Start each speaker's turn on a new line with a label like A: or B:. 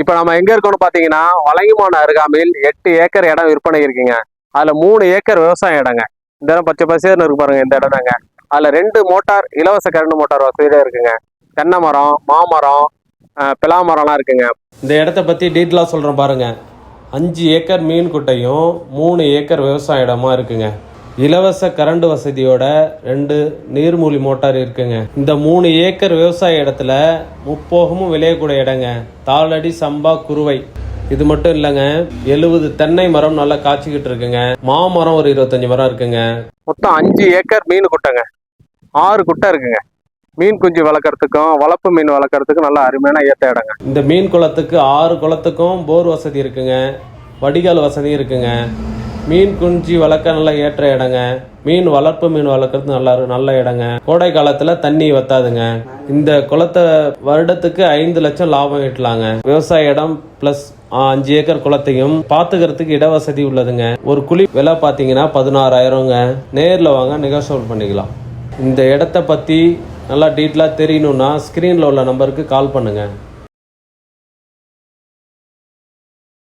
A: இப்போ நம்ம எங்கே இருக்கோம்னு பார்த்தீங்கன்னா வளையமான அருகாமையில் எட்டு ஏக்கர் இடம் விற்பனை இருக்குங்க. அதில் மூணு ஏக்கர் விவசாய இடங்க. இந்த இடம் பச்சை பசேர்னு இருக்கு பாருங்க இந்த இடம் தாங்க. அதில் ரெண்டு மோட்டார் இலவச கரண்ட் மோட்டார் வசதியாக இருக்குங்க. தென்னை மரம் மாமரம் அஹ், பிலா மரம்லாம் இருக்குங்க.
B: இந்த இடத்த பற்றி டீட்டெயிலாக சொல்கிறேன் பாருங்கள் அஞ்சு ஏக்கர் மீன் குட்டையும் மூணு ஏக்கர் விவசாய இடமா இருக்குங்க. இலவச கரண்ட் வசதியோட ரெண்டு நீர்மூழ்கி மோட்டார் இருக்குங்க. இந்த மூணு ஏக்கர் விவசாய இடத்துல முப்போகமும் விளையக்கூடிய இடங்க. தாளடி சம்பா குருவை. இது மட்டும் இல்லைங்க. எழுபது தென்னை மரம் நல்லா காய்ச்சிக்கிட்டு இருக்குங்க. மாமரம் ஒரு இருபத்தஞ்சு மரம் இருக்குங்க.
A: மொத்தம் அஞ்சு ஏக்கர் மீன் குட்டைங்க. ஆறு குட்டை இருக்குங்க. மீன் குஞ்சு வளர்க்குறதுக்கும் வளர்ப்பு மீன் வளர்க்குறதுக்கும் நல்ல அருமையான ஏற்ற இடங்க.
B: இந்த மீன் குளத்துக்கு ஆறு குளத்துக்கும் போர் வசதி இருக்குங்க. வடிகால் வசதியும் இருக்குங்க. மீன் குஞ்சு வளர்க்க நல்ல ஏற்ற இடங்க. மீன் வளர்ப்பு மீன் வளர்க்குறது நல்லா நல்ல இடங்க. கோடை காலத்துல தண்ணி வத்தாதுங்க. இந்த குளத்தை வருடத்துக்கு ஐந்து லட்சம் லாபம் ஈட்டலாங்க. விவசாய இடம் பிளஸ் அஞ்சு ஏக்கர் குளத்தையும் பாத்துக்கிறதுக்கு இட வசதி உள்ளதுங்க. ஒரு குழி விலை பார்த்தீங்கன்னா பதினாறாயிரங்க நேரில் வாங்க நெகோசியபிள் பண்ணிக்கலாம். இந்த இடத்த பற்றி நல்லா டீட்டெயிலாக தெரியணும்னா ஸ்க்ரீனில் உள்ள நம்பருக்கு கால் பண்ணுங்கள்